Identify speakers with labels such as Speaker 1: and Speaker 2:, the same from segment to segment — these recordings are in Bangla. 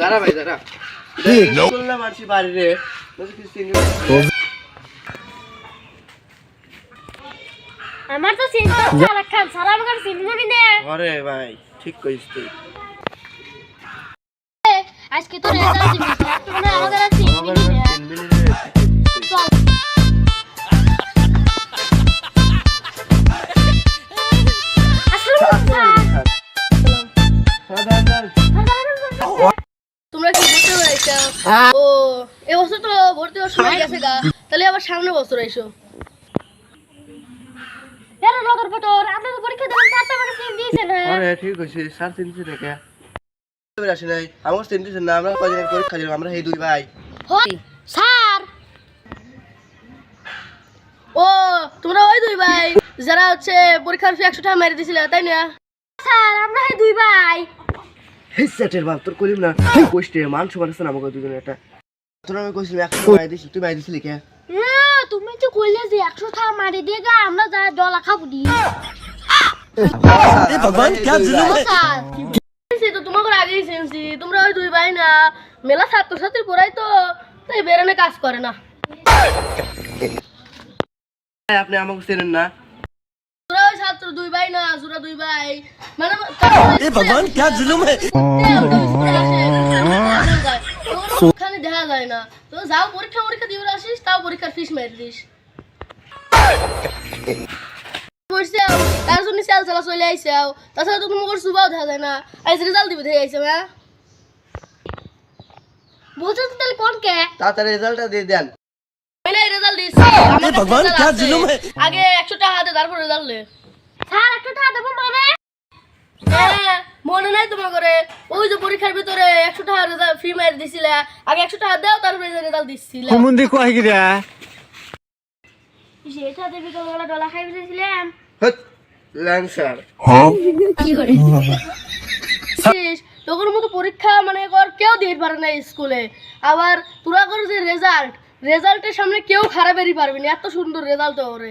Speaker 1: দাঁড়া ভাই দাঁড়া? করলাম আরছি বাড়ি রে বলছি কিছু চিনি না।
Speaker 2: আমার তো চিন্তা সারা খান সারা আমার নে
Speaker 1: ঘরে ভাই ঠিক কইছিস তুই।
Speaker 2: আজকে তো রেজাল্ট দিবি ও এবছর তো ভর্তি হওয়ার সময় গেছে গা। তাহলে আবার সামনে বছর এসো আমরা
Speaker 1: এই দুই ভাই।
Speaker 2: স্যার! ও তোমরা ওই দুই ভাই যারা হচ্ছে পরীক্ষার ফি একশো টাকা মেরে দিছিলে তাই না? স্যার আমরা দুই ভাই।
Speaker 1: হেই সেটের বাপ তোর করিম না কইতে মান সমান আছে না আমাকে দুজনে একটা তোর আমি কইছিলাম একশো মাই দিছি তুই মাই দিছিলি কে
Speaker 2: না, তুমি তো কইলে যে একশো টাকা মারি দিয়ে গা আমরা যা ডলা খাবো দি
Speaker 1: এ ভগবান क्या जुलूम
Speaker 2: ও স্যার সে তো তোমাকে আগেই শুনছি তোমরা ওই দুই ভাই না মেলা ছাত্রছাত্রী পড়াই তো তাই বেরোনে কাজ করে না
Speaker 1: আপনি আমাকে চেনেন না
Speaker 2: তোরা ওই ছাত্র দুই ভাই না তোরা দুই ভাই মানে
Speaker 3: এ ভগবান क्या जुलूम है
Speaker 2: ওখানে দেখা যায় না তো যাও পরীক্ষা পরীক্ষা দিয়ে আসিস তাও পরীক্ষার ফিস মেরে দিস পড়ছে আও, তার জন্য চাল চালা চলে আইসে আও তাছাড়া তো তোমার সুবাও দেখা যায় না আজ রেজাল্ট দিবে দেখে আইসে হ্যাঁ বলছো তো তাহলে কোন কে
Speaker 1: তাড়াতাড়ি রেজাল্টটা দিয়ে দেন
Speaker 2: মানে রেজাল্ট দিচ্ছি আমার কাছে
Speaker 3: ভগবান,
Speaker 2: result
Speaker 3: क्या
Speaker 2: আছে।
Speaker 3: जुलूम है?
Speaker 2: আগে একশো টাকা হাতে তারপর রেজাল্ট লে স্যার দেবো মানে? হ্যাঁ মনে নাই তোমার করে ওই যে পরীক্ষার ভিতরে একশো টাকা রেজাল্ট ফি মারি দিছিলে আগে একশো টাকা দাও তারপরে রেজাল্ট
Speaker 3: কয় গিরা
Speaker 2: সেটা দেবি তোমরা ডলা খাই বেঁচেছিলাম
Speaker 1: হট ল্যাংসার
Speaker 2: তোর মতো পরীক্ষা মানে কর কেউ দিতে পারে না স্কুলে। আবার তোরা কর যে রেজাল্ট রেজাল্টের সামনে কেউ খারাপ বেরিয়ে পারবি না এত সুন্দর রেজাল্ট ওরে।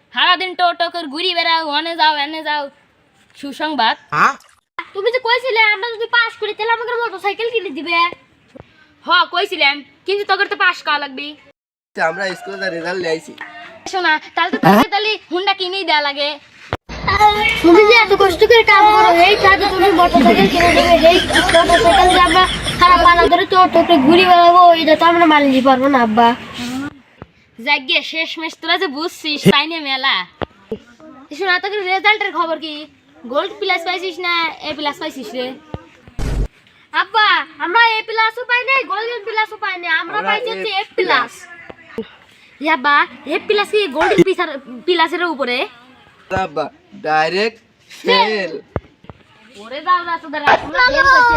Speaker 4: সারাদিন টোটো করে ঘুরি বেড়াও ওনে যাও এনে যাও। সুসংবাদ।
Speaker 2: তুমি যে কইছিলে আমরা যদি পাস করি তাহলে আমাকে মোটরসাইকেল কিনে দিবে।
Speaker 4: হ কইছিলাম কিন্তু তোকে তো পাস করা লাগবি।
Speaker 1: আমরা স্কুলে রেজাল্ট নিয়ে আইছি।
Speaker 4: শোনা তাহলে তো তোকে তাহলে হুন্ডা কিনেই দেওয়া লাগে।
Speaker 2: তুমি যে এত কষ্ট করে কাম করো এই কাজে তুমি মোটরসাইকেল কিনে দেবে এই মোটরসাইকেল যে আমরা খারাপ পানা ধরে তো তোকে ঘুরি বেড়াবো এটা তো আমরা মানিয়ে পারব না আব্বা।
Speaker 4: যাগে শেষ মেশ তোরা যে বুঝছিস তাই নিয়ে মেলা শোনা তোকে রেজাল্টের খবর কি গোল্ড প্লাস পাইছিস না এ প্লাস পাইছিস রে
Speaker 2: আব্বা আমরা এ প্লাসও পাই নাই গোল্ডেন প্লাসও পাই নাই আমরা পাইছি এফ প্লাস
Speaker 4: ইয়াবা এ প্লাস কি গোল্ড প্লাসের উপরে
Speaker 1: আব্বা ডাইরেক্ট ফেল
Speaker 4: ওরে দাদা তোদের তোমরা ফেল করছ